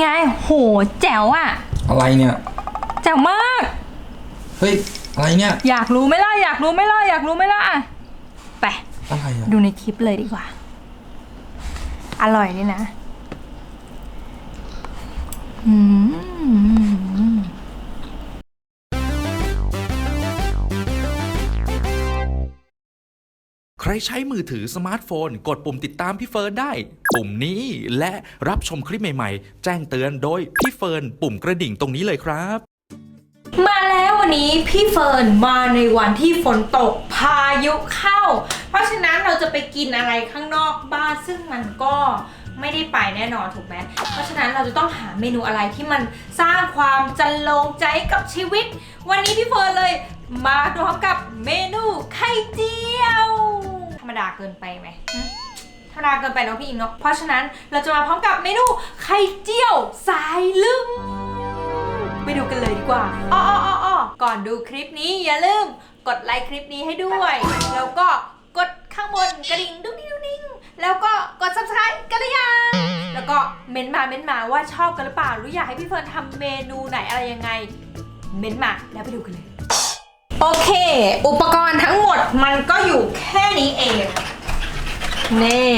ไง โห แจ๋วอะอะไรเนี่ย แจ๋วมาก เฮ้ย อะไรเนี่ย อยากรู้ไหมล่ะ อยากรู้ไหมล่ะ อยากรู้ไหมล่ะไป อะไรอะดูในคลิปเลยดีกว่า อร่อยนี่นะ อืม รใช้มือถือสมาร์ทโฟน กดปุ่มติดตามพี่เฟิร์นได้ ปุ่มนี้และรับชมคลิปใหม่ๆ แจ้งเตือนโดยพี่เฟิร์นปุ่มกระดิ่งตรงนี้เลยครับ มาแล้ววันนี้พี่เฟิร์นมาในวันที่ฝนตกพายุเข้า เพราะฉะนั้นเราจะไปกินอะไรข้างนอกบ้านซึ่งมันก็ไม่ได้ไปแน่นอนถูกไหมเพราะฉะนั้นเราจะต้องหาเมนูอะไรที่มันสร้างความจันลงใจกับชีวิต วันนี้พี่เฟิร์นเลยมาพร้อมกับเมนูไข่เจียว ดาเกินไปไหมหึธรรมดาเกินไปเนาะพี่อิงเนาะ เพราะฉะนั้นเราจะมาพร้อมกับเมนูไข่เจียวสายลึงไปดูกันเลยดีกว่าอ้ออ้ออ้ออ้อก่อนดูคลิปนี้อย่าลืมกดไลค์คลิปนี้ให้ด้วย แล้วก็กดข้างบนกระดิ่งดุ๊กดิ้งดุ๊กดิ้งแล้วก็กด subscribe กันหรือยัง แล้วก็เม้นต์มาเม้นต์มาว่าชอบกันหรือเปล่าหรืออยากให้พี่เฟิร์นทำเมนูไหนอะไรยังไง เม้นต์มาแล้วไปดูกันเลย โอเค อุปกรณ์ทั้งหมดมันก็อยู่แค่นี้เอง นี่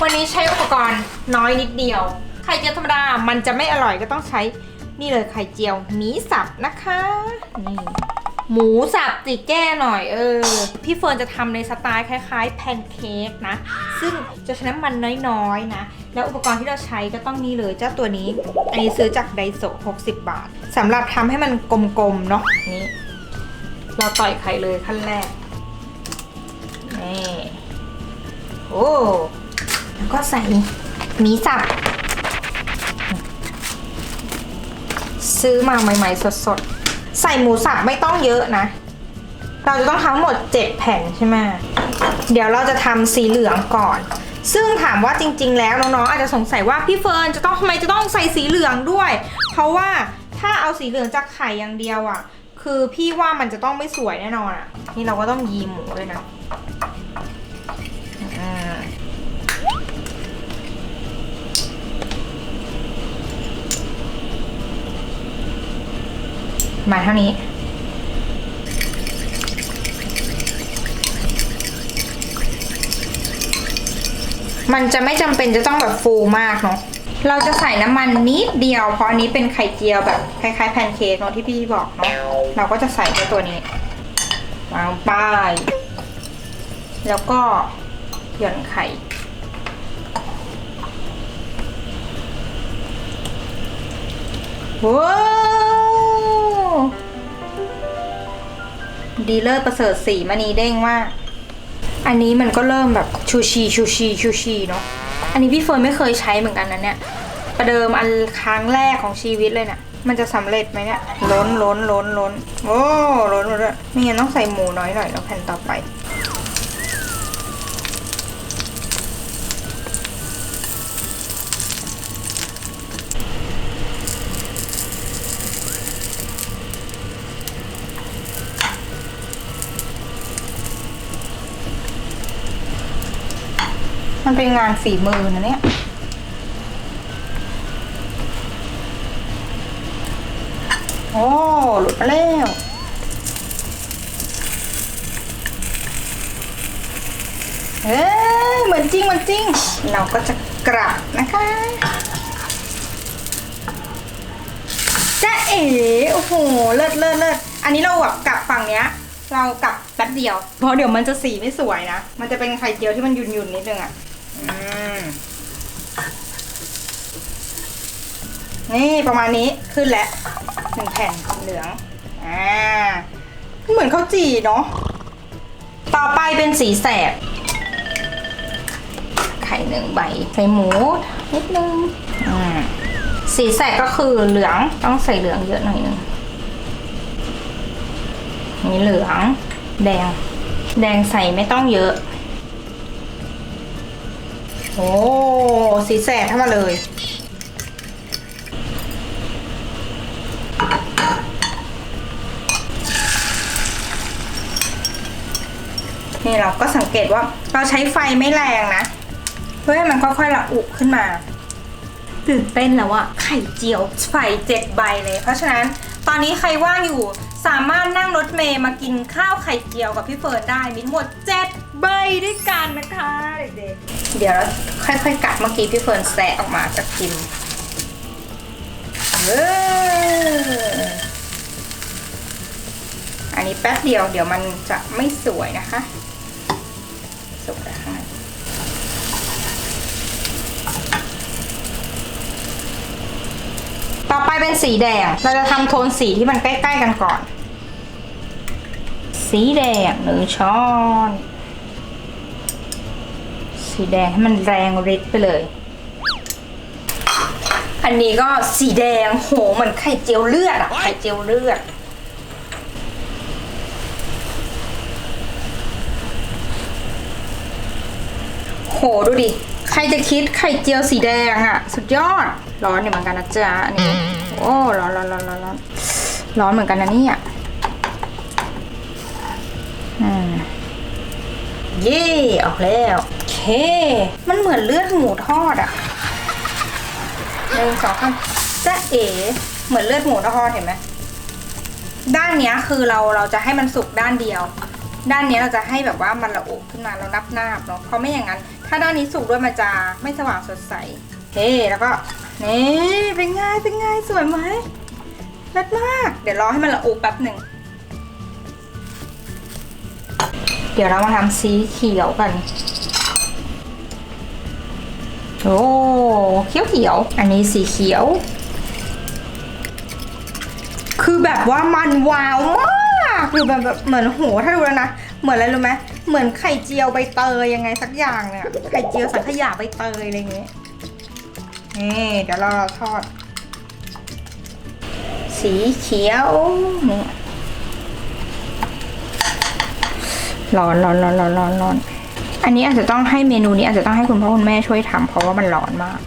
วันนี้ใช้อุปกรณ์น้อยนิดเดียว ไข่เจียวธรรมดา มันจะไม่อร่อยก็ต้องใช้นี่เลยไข่เจียวหมีสับนะคะ นี่ หมูสับติแก้หน่อยเออ พี่เฟิร์นจะทำในสไตล์คล้ายๆ แพนเค้กนะ ซึ่งจะใช้น้ำมันน้อยๆนะ แล้วอุปกรณ์ที่เราใช้ก็ต้องนี่เลยเจ้าตัวนี้ อันนี้ซื้อจากไดโซ60 บาทสำหรับทำให้มันกลมๆเนาะนี่ เราต่อยไข่เลยขั้นแรกนี่โอ้แล้วก็ใส่หมีสับ ซื้อมาใหม่ๆสดๆ ใส่หมูสับไม่ต้องเยอะนะ เราจะต้องทำทั้งหมด 7 แผ่นใช่ไหมเดี๋ยวเราจะทำสีเหลืองก่อน ซึ่งถามว่าจริง ๆ แล้วน้องๆอาจจะสงสัยว่าพี่เฟิร์นจะต้องทำไมจะต้องใส่สีเหลืองด้วย เพราะว่าถ้าเอาสีเหลืองจากไข่อย่างเดียวอะ คือพี่ว่ามันจะต้องไม่สวยแน่นอนอะ นี่เราก็ต้องยีหมูด้วยนะอ่า มาเท่านี้ มันจะไม่จำเป็นจะต้องแบบฟูมากเนาะเราจะใส่น้ำมันนิดเดียว เพราะอันนี้เป็นไข่เจียวแบบคล้ายๆแพนเค้กเนาะที่พี่บอกเนาะเราก็จะใส่แค่ตัวนี้วางป้ายแล้วก็หย่อนไข่ว้า ดีลเลอร์ประเสริฐสีมณีเด้งว่า อันนี้มันก็เริ่มแบบชูชีชูชีชูชีเนาะอันนี้พี่เฟิร์นไม่เคยใช้เหมือนกันนะเนี่ยประเดิมอันครั้งแรกของชีวิตเลยเนะี่ยมันจะสำเร็จไหมเนี่ยล้นล้นล้นล้นโอ้ล้นหมดเลยไม่งั้นต้องใส่หมูน้อยหน่อยแล้วแผ่นต่อไป มันเป็นงานฝีมือนะเนี่ย โอ้หลุดมาแล้วเอ้ยเหมือนจริงเหมือนจริง เราก็จะกลับนะคะจ้าเอ๋โอ้โหเลิศเลิศเลิศอันนี้เราแบบกลับฝั่งเนี้ย เรากลับแป๊บเดียว เพราะเดี๋ยวมันจะสีไม่สวยนะ มันจะเป็นไข่เจียวที่มันหยุ่นๆนิดนึงอะ นี่ประมาณนี้ขึ้นแล้วหนึ่งแผ่นเหลือง อ่า เหมือนข้าวจี่เนาะ ต่อไปเป็นสีแสบ ไข่หนึ่งใบใส่หมูนิดนึง อ่า สีแสกก็คือเหลือง ต้องใส่เหลืองเยอะหน่อยนึงนี่เหลือง แดง แดงใส่ไม่ต้องเยอะ โอ้สีแสบเข้ามาเลยนี่เราก็สังเกตว่าเราใช้ไฟไม่แรงนะ เพื่อให้มันค่อยๆระอุขึ้นมา ตื่นเต้นแล้วอะไข่เจียวไฟเจ็ดใบเลย เพราะฉะนั้นตอนนี้ใครว่างอยู่สามารถนั่งรถเมย์มากินข้าวไข่เจียวกับพี่เฟิร์นได้มีทั้งหมดเจ็ด ใบด้วยกันนะคะเด็กๆ เดี๋ยวเราค่อยๆกัดเมื่อกี้พี่เฟิร์นแสะออกมาจากพิมพ์เอออันนี้แป๊บเดียวเดี๋ยวมันจะไม่สวยนะคะสุกแล้วข้างในต่อไปเป็นสีแดง เราจะทำโทนสีที่มันใกล้ ๆ กันก่อน สีแดงหนึ่งช้อน สีแดงให้มันแรงฤทธิ์ไปเลย อันนี้ก็สีแดงโหเหมือนไข่เจียวเลือดอะไข่เจียวเลือด โหดูดิ ใครจะคิดไข่เจียวสีแดงอะสุดยอด ร้อนอยู่เหมือนกันนะจ๊ะอันนี้ โอ้ร้อนร้อนร้อนร้อนร้อนร้อนเหมือนกันนะเนี่ยอืมเย่ออกแล้วโอเค มันเหมือนเลือดหมูทอดอะหนึ่งสองสามจะเอ๋เหมือนเลือดหมูทอดเห็นไหมด้านเนี้ยคือเราเราจะให้มันสุกด้านเดียว ด้านเนี้ยเราจะให้แบบว่ามันระอุขึ้นมาเรานับหน้าเนาะเพราะไม่อย่างนั้น ถ้าด้านนี้สุกด้วยมันจะไม่สว่างสดใสเฮ้แล้วก็นี่เป็นไงเป็นไงสวยไหมเลิศมาก เดี๋ยวรอให้มันระอุแป๊บหนึ่งเดี๋ยวเรามาทำสีเขียวกัน โอ้เขียวเขียวอันนี้สีเขียว คือแบบว่ามันวาวมากคือแบบแบบเหมือนโหถ้าดูแล้วนะ เหมือนอะไรรู้ไหมเหมือนไข่เจียวใบเตยยังไงสักอย่างเนี่ยไข่เจียวสังขยาใบเตยอะไรอย่างเงี้ยนี่เดี๋ยวเราทอด สีเขียวนี่ร้อนร้อนร้อนร้อนร้อน อันนี้อาจจะต้องให้เมนูนี้อาจจะต้องให้คุณพ่อคุณแม่ช่วยทำเพราะว่ามันร้อนมาก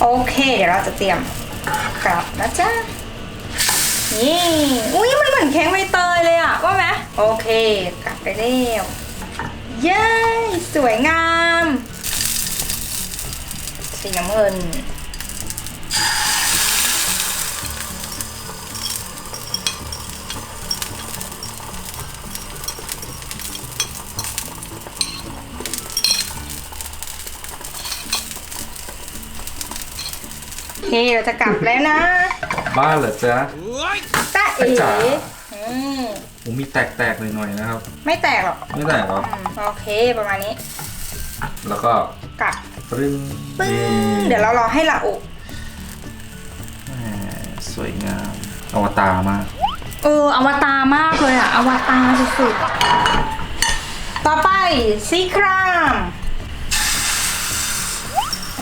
โอเค เดี๋ยวเราจะเตรียมกลับนะจ๊ะนี่อุ้ยมันเหมือนเค้กใบเตยเลยอะว่าไหมโอเคกลับไปแล้วเย้สวยงามสีน้ำเงิน เคเราจะกลับแล้วนะ บ้านเหรอจ๊ะ ตาเอ๋จ๋า อืมผมมีแตกๆหน่อยๆนะครับ ไม่แตกหรอกไม่แตกหรอกอืมโอเคประมาณนี้ แล้วก็กลับปรึ้งปึ้งย้เดี๋ยวเรารอให้ละอุแหมสวยงามอวตารมากเอออวตารมากเลยอะอวตารสุดๆ ต่อไปซีครามอั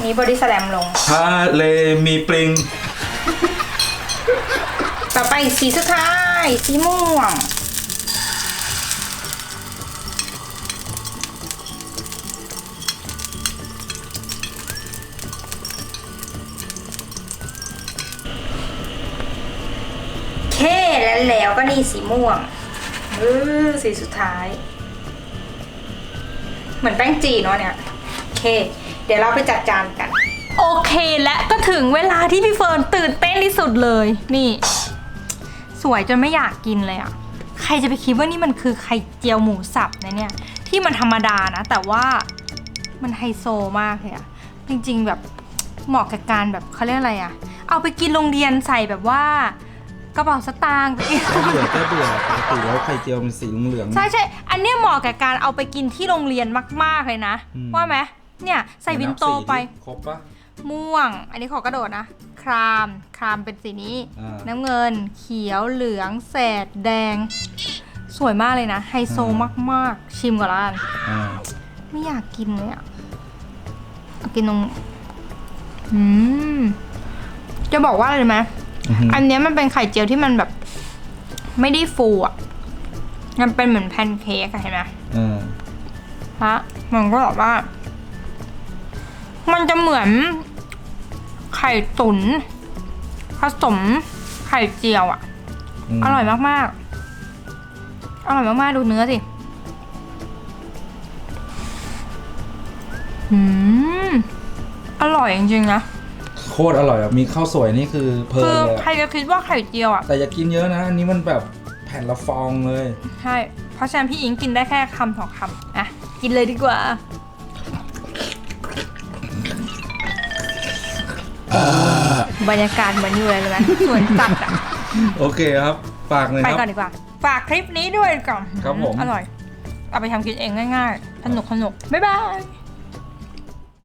นนี้บอดี้สแลมลง ทะเลมีปริง ต่อไปสีสุดท้าย สีม่วง เคแล้วแล้วก็นี่สีม่วงเออสีสุดท้าย เหมือนแป้งจีเนาะเนี่ยโอเค เดี๋ยวเราไปจัดจานกัน โอเคและก็ถึงเวลาที่พี่เฟิร์นตื่นเต้นที่สุดเลย นี่ สวยจนไม่อยากกินเลยอะ่ะ ใครจะไปคิดว่านี่มันคือไข่เจียวหมูสับนะเนี่ย ที่มันธรรมดานะ แต่ว่ามันไฮโซมากเลยอะ่ะ จริงๆแบบเหมาะกับการแบบเขาเรียกอะไรอะ่ะ เอาไปกินโรงเรียนใส่แบบว่ากระเป๋าสตางค์ก็เบื่อก็เบื่อปกติแล้วไข่เจียวมันสีเหลืองๆ ใช่ใช่ อันเนี้ยเหมาะกับการเอาไปกินที่โรงเรียนมาก ๆ เลยนะ อืม ว่าไหม เนี่ยใส่วินโตไป ครบปะ ม่วง อันนี้ขอกระโดดนะ คราม ครามเป็นสีนี้ อ่า น้ำเงิน เขียว เหลือง แสด แดง สวยมากเลยนะ ไฮโซอ่ามมากๆ ชิมก่อนละกัน อ่าไม่อยากกินเลยอะเอากินตรงอืม จะบอกว่าอะไรรู้ไหม อือหืออันเนี้ยมันเป็นไข่เจียวที่มันแบบ ไม่ได้ฟูอะ มันเป็นเหมือนแพนเค้กอะเห็นไหม อ่าฮะมันก็แบบว่า มันจะเหมือนไข่ตุ๋นผสมไข่เจียวอะ มอร่อยมากๆ อร่อยมากๆ ดูเนื้อสิอืมอร่อยจริงๆนะ โคตรอร่อยอะ มีข้าวสวยนี่คือเพลิคืนอเลยใครอะจะคิดว่าไข่เจียวอะ แต่อย่ากินเยอะนะ อันนี้มันแบบแผ่นละฟองเลย ใช่ เพราะฉะนั้นพี่อิงกินได้แค่คำสองคำอะ กินเลยดีกว่า บรรยากาศเหมือนอยู่เลยไหมสวนสัตว์อะโอเคครับฝากหน่อยไปครับก่อนดีกว่า ฝากคลิปนี้ด้วยก่อนครับผม อร่อย เอาไปทำกินเองง่ายๆ สนุกสนุกๆบ๊ายบาย